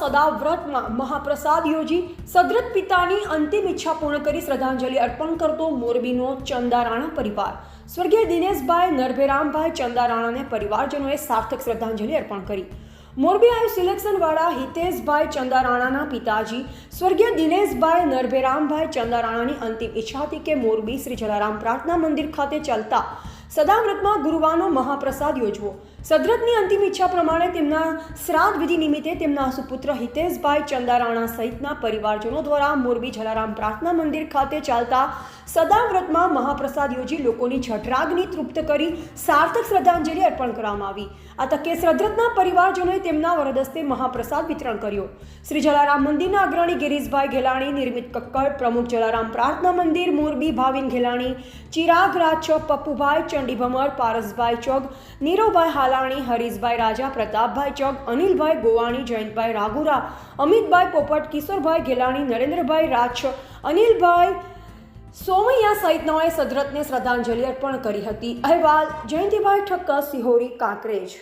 સદાવ્રતમાં મહાપ્રસાદ યોજી સદ્રત પિતાની અંતિમ ઈચ્છા પૂર્ણ કરી શ્રદ્ધાંજલિ અર્પણ કરતો મોરબીનો ચંદારાણા પરિવાર. સ્વર્ગીય દિનેશભાઈ નરભેરામભાઈ ચંદારાણાને પરિવારજનોએ સાર્થક શ્રદ્ધાંજલિ અર્પણ કરી. મોરબી આયુ સિલેક્શન વાળા હિતેશભાઈ ચંદારાણાના પિતાજી, સ્વર્ગીય દિનેશભાઈ નરભેરામભાઈ ચંદારાણાની અંતિમ ઈચ્છા હતી કે મોરબી શ્રી જલારામ પ્રાર્થના મંદિર ખાતે ચાલતા સદાવ્રતમાં ગુરુવારનો મહાપ્રસાદ યોજવો. સદરતની અંતિમ ઈચ્છા પ્રમાણે તેમના શ્રાદ્ધ વિધિ નિમિત્તે તેમના સુપુત્ર હિતેશભાઈ ચંદારાણા સહિતના પરિવારજનો દ્વારા મોરબી જલારામ પ્રાર્થના મંદિર ખાતે ચાલતા સદાવ્રતમાં મહાપ્રસાદ યોજી લોકોની છઠરાગની તૃપ્ત કરી સાર્થક શ્રદ્ધાંજલિ અર્પણ કરવામાં આવી. આ તકે સદરતના પરિવારજનોએ તેમના વરદસ્તે મહાપ્રસાદ વિતરણ કર્યો. શ્રી જલારામ મંદિરના અગ્રણી ગિરીશભાઈ ઘેલાણી, નિર્મિત કક્કડ, પ્રમુખ જલારામ પ્રાર્થના મંદિર, મોરબી ભાવિન ઘેલાણી ચિરાગ રાજ પપ્પુભાઈ ચંડી ભમર, પારસભાઈ ચોક નીરવભાઈ હાલાણી, હરીશભાઈ રાજા, પ્રતાપભાઈ ચોક અનિલભાઈ ગોવાણી, જયંતભાઈ રાગુરા અમિતભાઈ પોપટ, કિશોરભાઈ ગેલાણી નરેન્દ્રભાઈ રાજ અનિલભાઈ સોમૈયા સહિતનાઓએ સદરતને શ્રદ્ધાંજલિ અર્પણ કરી હતી. અહેવાલ, જયંતિભાઈ ઠક્કર, સિહોરી, કાંકરેજ.